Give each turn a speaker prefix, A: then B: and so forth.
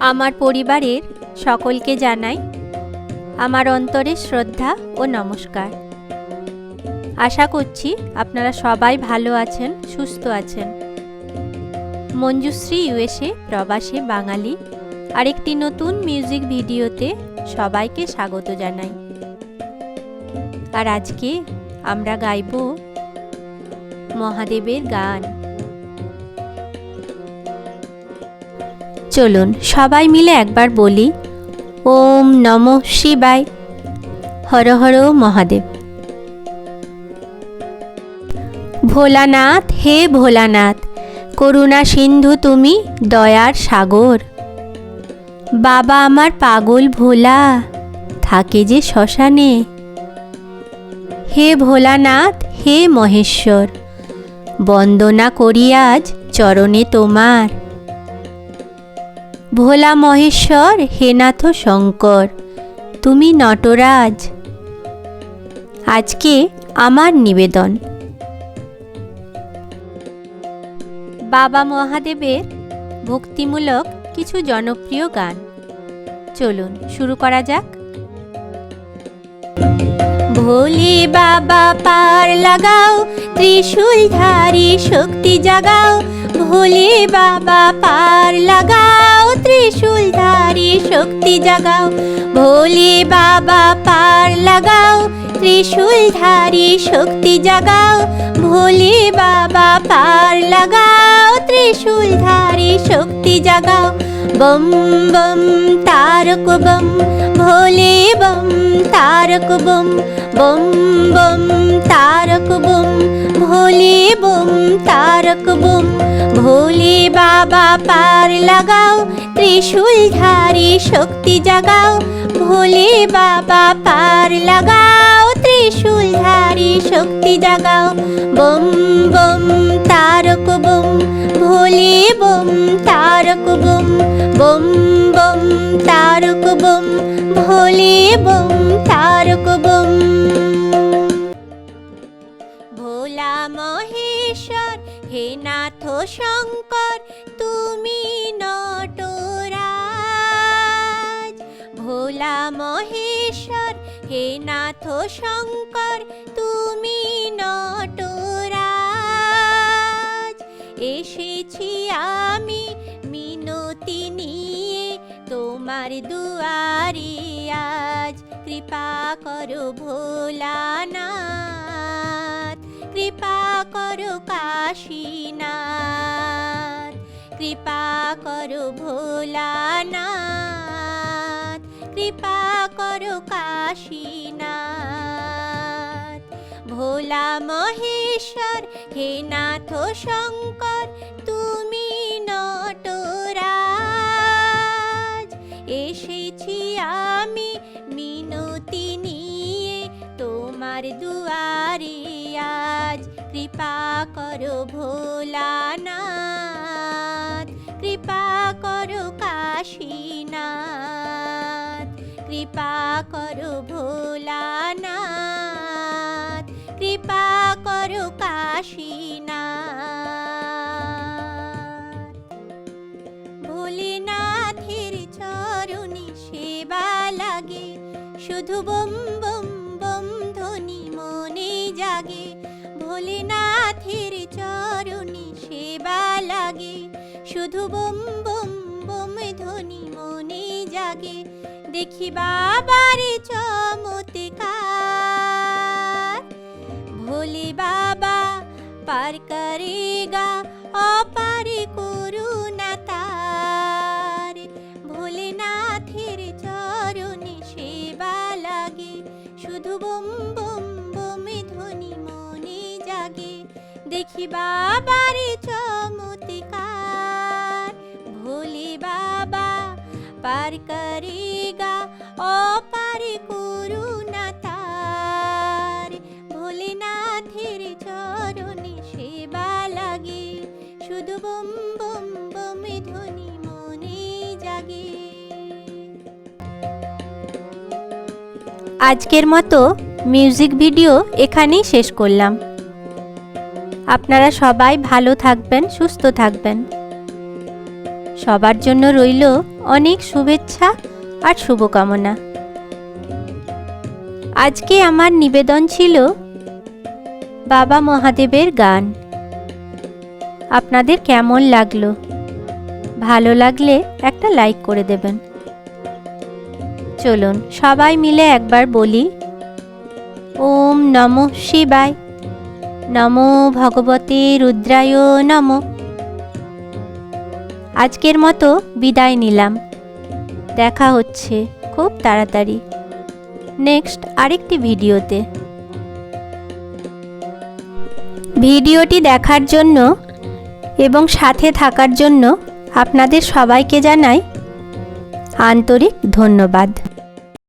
A: আমার পরিবারের সকলকে জানাই আমার অন্তরে শ্রদ্ধা ও নমস্কার। আশা করছি আপনারা সবাই ভালো আছেন, সুস্থ আছেন। মঞ্জুশ্রী ইউএসএ প্রবাসী বাঙালি আরেকটি নতুন মিউজিক ভিডিওতে সবাইকে স্বাগত জানাই। আর আজকে আমরা গাইব মহাদেবের গান। চলুন, সবাই মিলে একবার বলি, ওম নম শিবায়। হর হর মহাদেব। ভোলানাথ, হে ভোলানাথ, করুণা সিন্ধু তুমি দয়ার সাগর। বাবা আমার পাগল ভোলা, থাকে যে শ্মশানে। হে ভোলানাথ, হে মহেশ্বর, বন্দনা করি আজ চরণে তোমার। ভোলা মহেশ্বর হেনাথ শঙ্কর, তুমি নটরাজ। আজকে আমার নিবেদন। বাবা মহাদেবের ভক্তিমূলক কিছু জনপ্রিয় গান। চলুন, শুরু করা যাক। ভোলে বাবা, পার লাগাও ত্রিশূলধারী শক্তি জাগাও। ভোলে বাবা, পার লাগাও। ত্রিশূলধারী শক্তি জাগাও, ভোলে বাবা পার লাগাও, ত্রিশূলধারী শক্তি জাগাও, ভোলে বাবা পার লাগাও, ত্রিশূলধারী শক্তি জাগাও। বম বম, তারক, বম, ভোলে বম, তারক, বম বম বম, তারক, বম, ভোলে বম, তারক, বম, ভোলে বাবা পার লাগাও ত্রিশূলধারী শক্তি জাগাও, ভোলে বাবা পার লাগাও ত্রিশূলধারী শক্তি জাগাও। বম বম, তারক বম, ভোলে বম, তারক বম বম বম, তারক বম, ভোলে বম, তারক বম। ভোলা মহেশ্বর, হে নাথ শঙ্কর ভোলা মহেশ্বর, হে নাথ শঙ্কর, তুমি নটরাজ। এসেছি আমি মিনতি নিয়ে তোমার দুয়ারে আজ। কৃপা করো ভোলানাথ, কৃপা করো কাশীনাথ, কৃপা করো ভোলানাথ। কৃপা করো কাশীনাথ। ভোলা মহেশ্বর, হে নাথ শঙ্কর, তুমি নটরাজ। এসেছি আমি মিনতি নিয়ে তোমার দুয়ারে আজ। কৃপা করো ভোলানাথ, কৃপা করো কাশীনাথ। কৃপা করো ভোলানাথ, কৃপা করো কাশীনাথ। ভোলেনাথের চরণে সেবা লাগে, শুধু বম বম বম ধ্বনি মনে জাগে। ভোলেনাথের চরণে সেবা লাগে, শুধু বম বম বম ধ্বনি মনে জাগে। দেখি বাবার চমৎকার। ভোলে বাবা পার করেগা, অপার করুণা তার। ভোলেনাথের চরণে সেবা লাগে, শুধু বম বম বম ধ্বনি মনে জাগে। দেখি বাবার চমৎকার। ভোলে বাবা পার করেগা আজকের মতো মিউজিক ভিডিও এখানেই শেষ করলাম। আপনারা সবাই ভালো থাকবেন, সুস্থ থাকবেন। সবার জন্য রইল অনেক শুভেচ্ছা আর শুভকামনা। আজকে আমার নিবেদন ছিল বাবা মহাদেবের গান। আপনাদের কেমন লাগল? ভালো লাগলে একটা লাইক করে দেবেন। চলুন, সবাই মিলে একবার বলি। ওম নম শিবায়। নমো ভগবতে রুদ্রায় নম। আজকের মতো বিদায় নিলাম। দেখা হচ্ছে খুব তাড়াতাড়ি। নেক্সট আরেকটি ভিডিওতে। ভিডিওটি দেখার জন্য এবং সাথে থাকার জন্য আপনাদের সবাইকে জানাই আন্তরিক ধন্যবাদ।